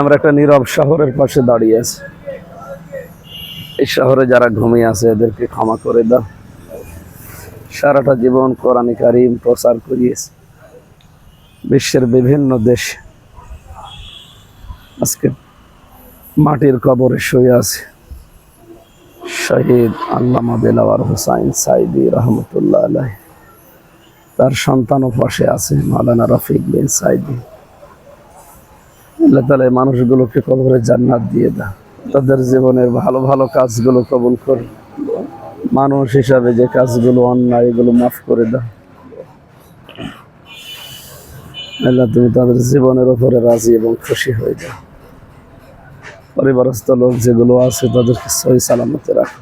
আমরা একটা নীরব শহরের পাশে দাঁড়িয়ে আছে। এই শহরে যারা ঘুমিয়ে আছে, এদেরকে ক্ষমা করে দাও। সারাটা জীবন কোরআন কারিম প্রচার করিয়েছে। বিশ্বের বিভিন্ন দেশ আজকে মাটির কবরে শুয়ে আছে। শহীদ আল্লামা দেলাওয়ার হুসাইন সাইদি রহমতুল্লাহ আলাই তার সন্তানও পাশে আছে মাওলানা রফিক বিন সাইদি। আল্লাহ তালা মানুষগুলোকে কবরে জান্নাত দিয়ে দাও। তাদের জীবনের ভালো ভালো কাজগুলো কবুল করে। মানুষ হিসাবে যে কাজগুলো অন্যায়, এগুলো মাফ করে দাও। আল্লাহ, তুমি তাদের জীবনের উপরে রাজি এবং খুশি হয়ে যাও। পরিবারস্থ লোক যেগুলো আছে, তাদেরকে সহি সালামতে রাখো।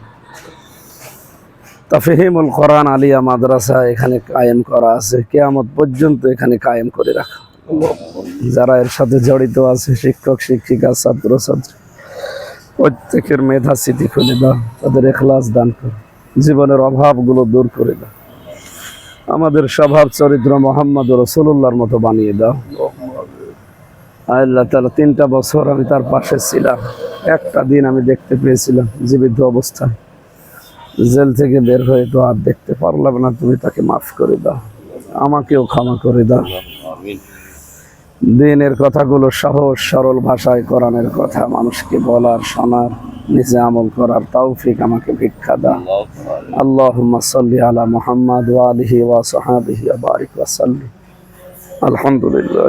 তাফহিমুল কোরআন আলিয়া মাদ্রাসা এখানে কায়েম করা আছে। কেয়ামত পর্যন্ত এখানে কায়েম করে রাখো। যারা এর সাথে জড়িত আছে, শিক্ষক, শিক্ষিকা ছাত্র ছাত্রী প্রত্যেকের মেধা, স্মৃতি খুলে দাও, তাদের এখলাস দান করো। জীবনের অভাবগুলো দূর করে দাও। আমাদের স্বভাব চরিত্র মোহাম্মদ রসুল্লাহর মতো বানিয়ে দাও। আল্লাহ তালা তিনটা বছর আমি তার পাশে ছিলাম। একটা দিন আমি দেখতে পেয়েছিলাম জীবিত অবস্থায়। জেল থেকে বের হয়ে তো আর দেখতে পারলাম না, তুমি তাকে মাফ করে দাও। আমাকেও ক্ষমা করে দাও। দিনের কথাগুলো সহজ, সরল ভাষায় কোরআনের কথা, মানুষকে বলার, শোনার, নিজে আমল করার তৌফিক আমাকে ভিক্ষা দাও। আল্লাহ সাল্লি আলা মোহাম্মদ ওয়ালিহি ওয়া সাহাবিহি বারিক ওয়াসাল্লি আলহামদুলিল্লাহ